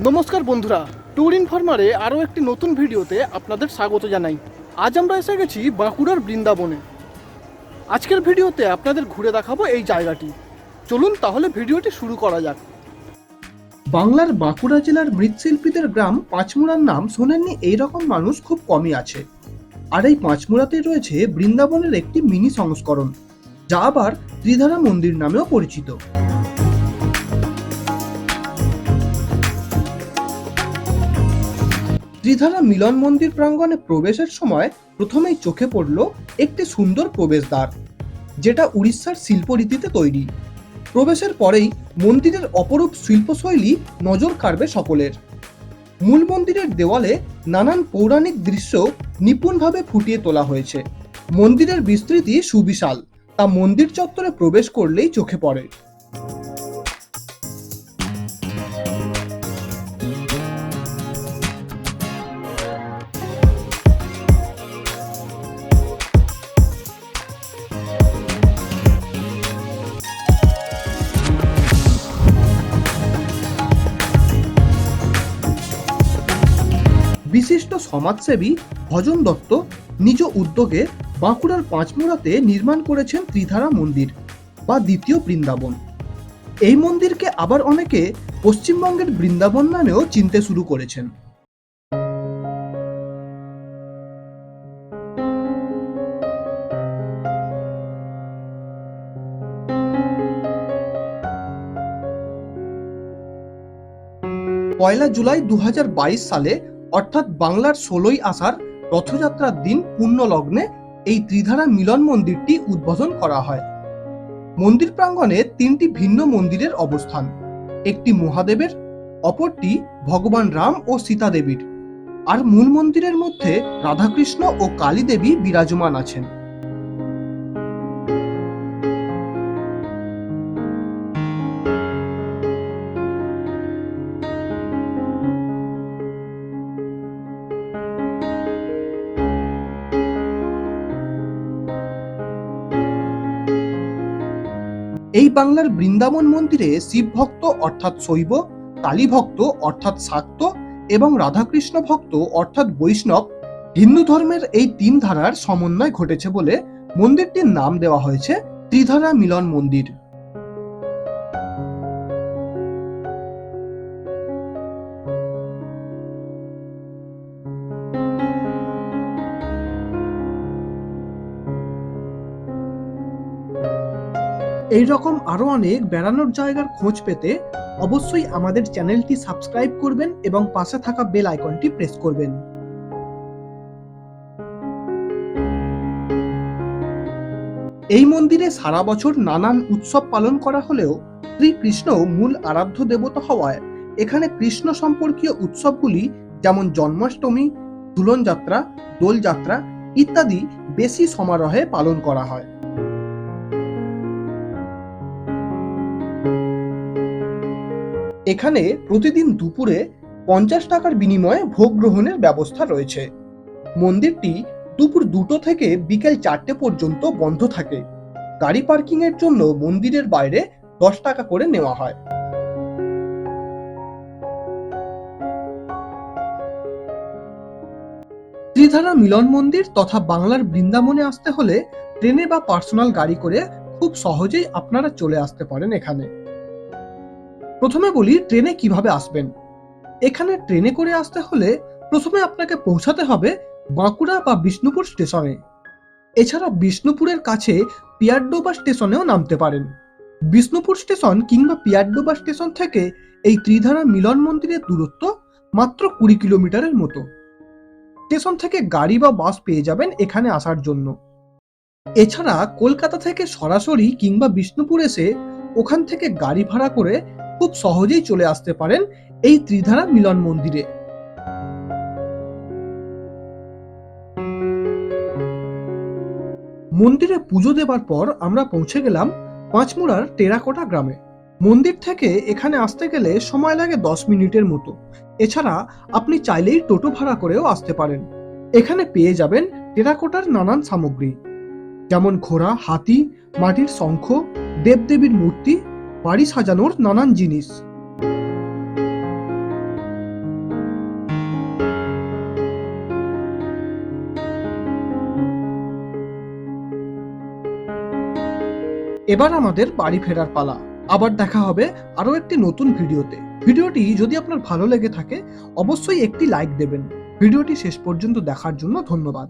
নমস্কার বন্ধুরা, ট্যুর ইনফরমারে আরও একটি নতুন ভিডিওতে আপনাদের স্বাগত জানাই। আজ আমরা এসে গেছি বাঁকুড়ার বৃন্দাবনে। আজকের ভিডিওতে আপনাদের ঘুরে দেখাবো এই জায়গাটি। চলুন তাহলে ভিডিওটি শুরু করা যাক। বাংলার বাঁকুড়া জেলার মৃৎশিল্পীদের গ্রাম পাঁচমুড়ার নাম শোনেননি এইরকম মানুষ খুব কমই আছে। আর এই পাঁচমুড়াতে রয়েছে বৃন্দাবনের একটি মিনি সংস্করণ, যা আবার ত্রিধারা মন্দির নামেও পরিচিত। ত্রিধারা মিলন মন্দির প্রাঙ্গণে প্রবেশের সময় প্রথমেই চোখে পড়ল একটি সুন্দর প্রবেশদ্বার, যেটা উড়িষ্যার শিল্পরীতিতে তৈরি। প্রবেশের পরেই মন্দিরের অপরূপ শিল্পশৈলী নজর কাড়বে সকলের। মূল মন্দিরের দেওয়ালে নানান পৌরাণিক দৃশ্য নিপুণভাবে ফুটিয়ে তোলা হয়েছে। মন্দিরের বিস্তৃতি সুবিশাল, তা মন্দির চত্বরে প্রবেশ করলেই চোখে পড়ে। বিশিষ্ট সমাজসেবী ভজন দত্ত নিজ উদ্যোগে বাঁকুড়ার পাঁচমুড়াতে নির্মাণ করেছেন ত্রিধারা মন্দির বা দ্বিতীয় বৃন্দাবন। এই মন্দিরকে আবার অনেকে পশ্চিমবঙ্গের বৃন্দাবন নামেও চিনতে শুরু করেছেন। পয়লা জুলাই দু হাজার বাইশ সালে অর্থাৎ বাংলার ষোলোই আষাঢ় রথযাত্রার দিন পূর্ণ লগ্নে এই ত্রিধারা মিলন মন্দিরটি উদ্বোধন করা হয়। মন্দির প্রাঙ্গণে তিনটি ভিন্ন মন্দিরের অবস্থান। একটি মহাদেবের, অপরটি ভগবান রাম ও সীতা দেবীর আর মূল মন্দিরের মধ্যে রাধাকৃষ্ণ ও কালী দেবী বিরাজমান আছেন। বাংলার বৃন্দাবন মন্দিরে শিব ভক্ত অর্থাৎ শৈব, কালী ভক্ত অর্থাৎ শাক্ত এবং রাধাকৃষ্ণ ভক্ত অর্থাৎ বৈষ্ণব হিন্দু ধর্মের এই তিন ধারার সমন্বয় ঘটেছে বলে মন্দিরটির নাম দেওয়া হয়েছে ত্রিধারা মিলন মন্দির। এই রকম আরও অনেক বেড়ানোর জায়গার খোঁজ পেতে অবশ্যই আমাদের চ্যানেলটি সাবস্ক্রাইব করবেন এবং পাশে থাকা বেল আইকনটি প্রেস করবেন। এই মন্দিরে সারা বছর নানান উৎসব পালন করা হলেও শ্রীকৃষ্ণ মূল আরাধ্য দেবতা হওয়ায় এখানে কৃষ্ণ সম্পর্কীয় উৎসবগুলি যেমন জন্মাষ্টমী ঝুলন যাত্রা দোল যাত্রা ইত্যাদি বেশি সমারোহে পালন করা হয়। এখানে প্রতিদিন দুপুরে পঞ্চাশ টাকার বিনিময়ে ভোগ গ্রহণের ব্যবস্থা রয়েছে। মন্দিরটি দুপুর দুটো থেকে বিকেল চারটে পর্যন্ত বন্ধ থাকে। গাড়ি পার্কিং এর জন্য মন্দিরের বাইরে দশ টাকা করে নেওয়া হয়। ত্রিধারা মিলন মন্দির তথা বাংলার বৃন্দাবনে আসতে হলে ট্রেনে বা পার্সোনাল গাড়ি করে খুব সহজেই আপনারা চলে আসতে পারেন এখানে। প্রথমে বলি, ট্রেনে কীভাবে আসবেন? এখানে ট্রেনে করে আসতে হলে প্রথমে আপনাকে পৌঁছাতে হবে বাঁকুড়া বা বিষ্ণুপুর স্টেশনে। এছাড়া বিষ্ণুপুরের কাছে পিয়ারডোবা স্টেশনেও নামতে পারেন। বিষ্ণুপুর স্টেশন কিংবা পিয়ারডোবা স্টেশন থেকে এই ত্রিধারা মিলন মন্দিরের দূরত্ব মাত্র কুড়ি কিলোমিটারের মতো। স্টেশন থেকে গাড়ি বা বাস পেয়ে যাবেন এখানে আসার জন্য। এছাড়া কলকাতা থেকে সরাসরি কিংবা বিষ্ণুপুর এসে ওখান থেকে গাড়ি ভাড়া করে খুব সহজেই চলে আসতে পারেন এই ত্রিধারা মিলন মন্দিরে। মন্দিরে পুজো দেবার পর আমরা পৌঁছে গেলাম পাঁচমুড়ার টেরাকোটা গ্রামে। মন্দির থেকে এখানে আসতে গেলে সময় লাগে দশ মিনিটের মতো। এছাড়া আপনি চাইলেই টোটো ভাড়া করেও আসতে পারেন। এখানে পেয়ে যাবেন টেরাকোটার নানান সামগ্রী। যেমন ঘোড়া, হাতি, মাটির শঙ্খ, দেবদেবীর মূর্তি বাড়ি সাজানোর নানান জিনিস। এবার আমাদের বাড়ি ফেরার পালা। আবার দেখা হবে আরও একটি নতুন ভিডিওতে। ভিডিওটি যদি আপনার ভালো লেগে থাকে, অবশ্যই একটি লাইক দেবেন। ভিডিওটি শেষ পর্যন্ত দেখার জন্য ধন্যবাদ।